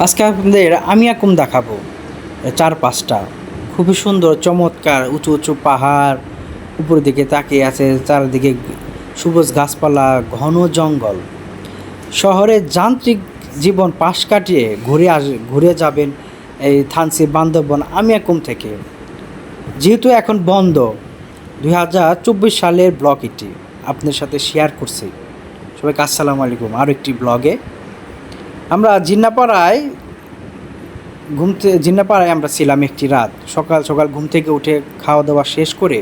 আজকে আপনাদের আমি এখন দেখাবো। চার পাঁচটা। খুবই সুন্দর, চমৎকার, উঁচু উঁচু পাহাড়, উপরের দিকে তাকিয়ে আছে, চারিদিকে সবুজ গাছপালা, ঘন জঙ্গল। শহরের যান্ত্রিক জীবন পাশ কাটিয়ে ঘুরে আস, ঘুরে যাবেন এই থানসি আমি এখন থেকে। যেহেতু এখন বন্ধ, দুই হাজার চব্বিশ সালের ব্লগ এটি। আপনার সাথে শেয়ার করছি। সবাইকে আসসালামু আলাইকুম। আরও একটি ব্লগে আমরা জিন্নাপাড়ায় ঘুমতে জিন্নাপাড়ায় আমরা ছিলাম একটি রাত। সকাল সকাল ঘুম থেকে উঠে খাওয়া দাওয়া শেষ করে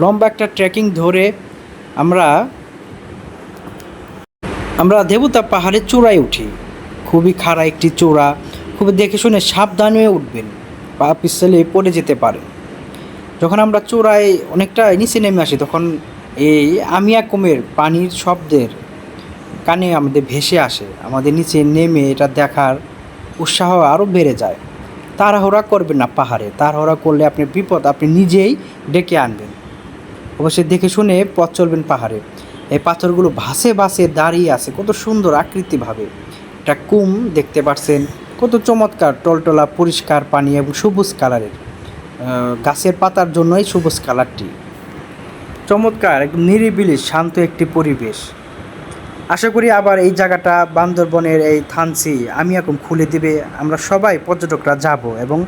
লম্বা একটা ট্রেকিং ধরে আমরা আমরা দেবতা পাহাড়ের চূড়ায় উঠি। খুবই খাড়া একটি চূড়া। খুবই দেখে শুনে সাবধানে উঠবেন। পা পিছলে পড়ে যেতে পারে যখন আমরা চূড়ায় অনেকটা নিচে নেমে আসি, তখন এই আমিয়া কুমের পানির শব্দের কানে আমাদের ভেসে আসে, আমাদের নিচে নেমে এটা দেখার উৎসাহ আরও বেড়ে যায়। তাড়াহুড়া করবেন না পাহাড়ে, তাড়াহুড়া করলে আপনি বিপদ আপনি নিজেই ডেকে আনবেন। অবশ্যই দেখে শুনে পথ চলবেন পাহাড়ে। এই পাথরগুলো ভাসে ভাসে দাঁড়িয়ে আছে, কত সুন্দর আকৃতিভাবে। একটা কুম দেখতে পাচ্ছেন, কত চমৎকার, টলটলা, পরিষ্কার পানি এবং সবুজ কালারের। গাছের পাতার জন্যই সবুজ কালারটি। চমৎকার নিরিবিলি, শান্ত একটি পরিবেশ। আশা করি আবার এই জায়গাটা বান্দরবনের এই থানসি আমি এখন খুলে দিবে, আমরা সবাই পর্যটকরা যাব এবং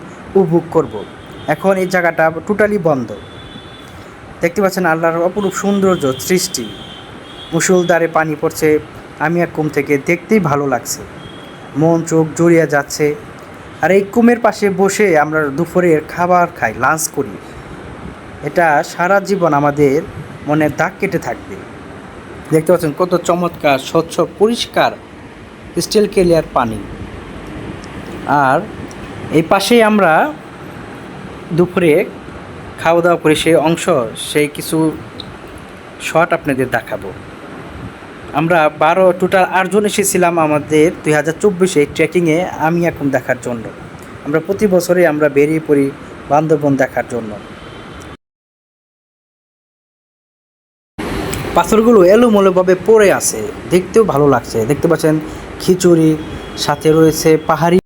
উপভোগ করব। এখন এই জায়গাটা টোটালি বন্ধ। দেখতে পাচ্ছেন আল্লাহর অপরূপ সৌন্দর্য সৃষ্টি। মুসুলধারে পানি পড়ছে, আমি এক কুম থেকে দেখতেই ভালো লাগছে। মন চোখ জড়িয়ে যাচ্ছে। আর এই কুমের পাশে বসে আমরা দুপুরের খাবার খাই লাঞ্চ করি। এটা সারা জীবন আমাদের মনের দাগ কেটে থাকবে। দেখতে পাচ্ছেন কত চমৎকার, স্বচ্ছ, পরিষ্কার স্টিল ক্লিয়ার পানি। আর এই পাশেই আমরা দুপুরে খাওয়া দাওয়া করে সেই অংশ, সেই কিছু শট আপনাদের দেখাবো। আমরা বারো টোটাল আটজন এসেছিলাম আমাদের দুই হাজার চব্বিশে ট্রেকিংয়ে আমি এখন দেখার জন্য। আমরা প্রতি বছরে আমরা বেরিয়ে পড়ি বান্দরবন দেখার জন্য। পাথরগুলো এলোমেলোভাবে পড়ে আছে। দেখতেও ভালো লাগছে। দেখতে পাচ্ছেন খিচুড়ি সাথে রয়েছে পাহাড়ি